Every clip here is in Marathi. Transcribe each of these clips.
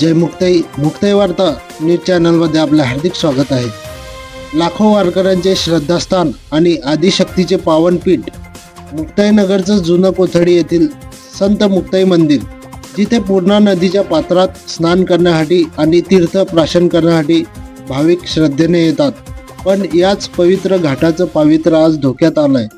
जय मुक्ताई. मुक्ताई वार्ता. न्यूज चॅनलमध्ये आपलं हार्दिक स्वागत आहे. लाखो वारकऱ्यांचे श्रद्धास्थान आणि आदिशक्तीचे पावनपीठ. मुक्ताईनगरचं जुनं कोथडी येथील संत मुक्ताई मंदिर. जिथे पूर्णा नदीच्या पात्रात स्नान करण्यासाठी आणि तीर्थ प्राशन करण्यासाठी भाविक श्रद्धेने येतात. पण याच पवित्र घाटाचं पावित्र्य आज धोक्यात आलं आहे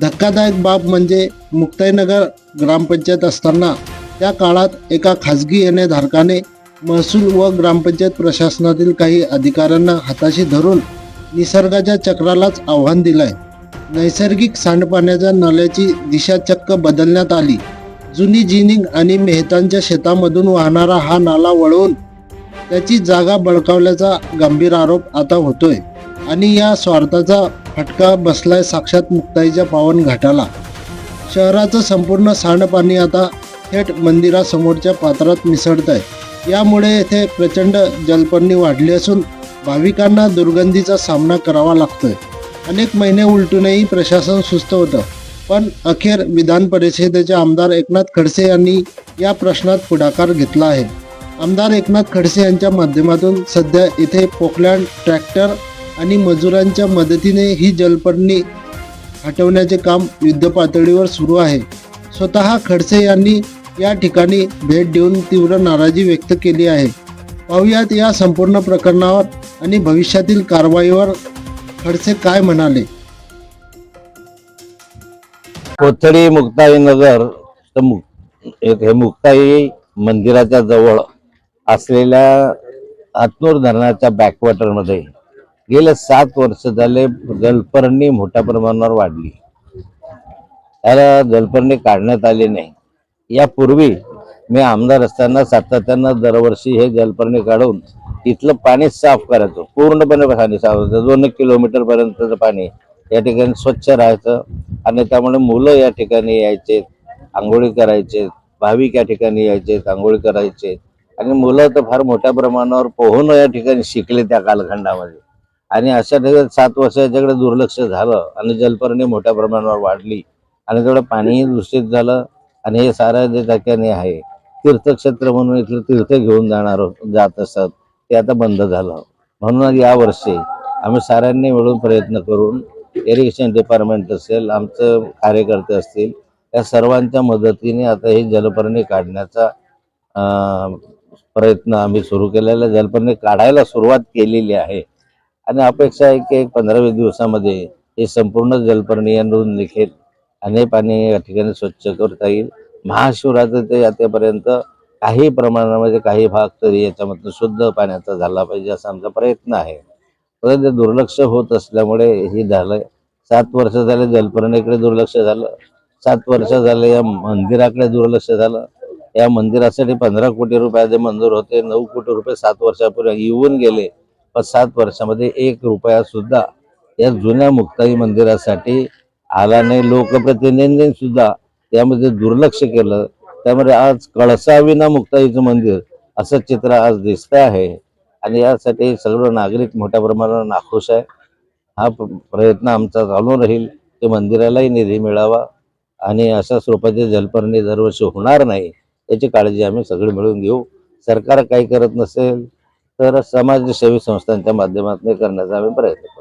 धक्कादायक बाब म्हणजे मुक्ताईनगर ग्रामपंचायत असताना त्या काळात एका खाजगी येणेधारकाने महसूल व ग्रामपंचायत प्रशासनातील काही अधिकाऱ्यांना हाताशी धरून निसर्गाच्या चक्रालाच आव्हान दिलंय. नैसर्गिक सांडपाण्याच्या नाल्याची दिशा चक्क बदलण्यात आली. जुनी जिनिंग आणि मेहतांच्या शेतामधून वाहणारा हा नाला वळवून त्याची जागा बळकावल्याचा गंभीर आरोप आता होतोय आणि या स्वार्थाचा फटका बसलाय साक्षात मुक्ताईच्या पावन घाटाला. शहराचं संपूर्ण सांडपाणी आता थेट मंदिरासमोरच्या पात्रात मिसळत आहे यामुळे येथे प्रचंड जलपर्णी वाढली असून भाविकांना दुर्गंधीचा सामना करावा लागतोय. अनेक महिने उलटूनही प्रशासन सुस्त होतं. पण अखेर विधान परिषदेचे आमदार एकनाथ खडसे यांनी या प्रश्नात पुढाकार घेतला आहे. आमदार एकनाथ खडसे यांच्या माध्यमातून सध्या इथे पोकलँड ट्रॅक्टर आणि मजुरांच्या मदतीने ही जलपर्णी हटवण्याचे काम युद्धपातळीवर सुरू आहे. स्वतः खडसे यांनी या ठिकाणी भेट देऊन तीव्र नाराजी व्यक्त केली आहे. पाहुयात या संपूर्ण प्रकरणावर आणि भविष्यातील कारवाईवर खडसे काय म्हणाले? कोथळी मुक्ताई नगर एक हे मुक्ताई मंदिराच्या जवळ असलेल्या आतनूर धरणाच्या बॅकवॉटरमध्ये गेले सात वर्ष झाले जलपर्णी मोठ्या प्रमाणावर वाढली. त्याला जलपर्णी काढण्यात आली नाही. यापूर्वी मी आमदार असताना सातत्यानं दरवर्षी हे जलपर्णी काढून तिथलं पाणी साफ करायचो. पूर्णपणे पाणी साफ होतं. दोन किलोमीटर पर्यंतचं पाणी या ठिकाणी स्वच्छ राहायचं आणि त्यामुळे मुलं या ठिकाणी यायचे आंघोळी करायचे भाविक या ठिकाणी यायचे आंघोळी करायचे. आणि मुलं तर फार मोठ्या प्रमाणावर पोहून या ठिकाणी शिकले त्या कालखंडामध्ये. आणि अशा ठिकाणी सात वर्ष याच्याकडे दुर्लक्ष झालं आणि जलपर्णी मोठ्या प्रमाणावर वाढली आणि तेवढं पाणीही दूषित झालं. आणि हे सारं जे ठिकाणी आहे तीर्थक्षेत्र म्हणून इथलं तीर्थ घेऊन जाणार जात असत ते आता बंद झालं. म्हणून यावर्षी आम्ही साऱ्यांनी मिळून प्रयत्न करून इरिगेशन डिपार्टमेंट असेल आमचं कार्यकर्ते असतील या सर्वांच्या मदतीने आता ही जलपर्णी काढण्याचा प्रयत्न आम्ही सुरू केलेला जलपर्णी काढायला सुरुवात केलेली आहे. आणि अपेक्षा आहे की एक पंधरा वीस दिवसामध्ये हे संपूर्ण जलपर्णी या नोंद लिखेल अनेक पाणी या ठिकाणी स्वच्छ करता येईल. महाशिवरात्र ते यात्रेपर्यंत काही प्रमाणामध्ये म्हणजे काही भाग तरी याच्यामधून शुद्ध पाण्याचा झाला पाहिजे असा आमचा प्रयत्न आहे. परंतु दुर्लक्ष होत असल्यामुळे हे झालंय. सात वर्ष झाले जलपर्णीकडे दुर्लक्ष झालं. सात वर्ष झाले या मंदिराकडे दुर्लक्ष झालं. या मंदिरासाठी पंधरा कोटी रुपयाचे मंजूर होते नऊ कोटी रुपये सात वर्षापूर्वी येऊन गेले. पण सात वर्षामध्ये एक रुपया सुद्धा या जुन्या मुक्ताई मंदिरासाठी आला नाही लोकप्रतिनिधींनी सुद्धा त्यामध्ये दुर्लक्ष केलं. त्यामुळे आज कळसाविना मुक्ताईचं मंदिर असं चित्र आज दिसत आहे. आणि यासाठी सर्व नागरिक मोठ्या प्रमाणावर नाखुश आहे. हा प्रयत्न आमचा चालू राहील. की मंदिरालाही निधी मिळावा. आणि अशा स्वरूपाचे जलपर्णी दरवर्षी होणार नाही याची काळजी आम्ही सगळे मिळून घेऊ. सरकार काही करत नसेल तर समाजसेवी संस्थांच्या माध्यमातून करण्याचा आम्ही प्रयत्न करू.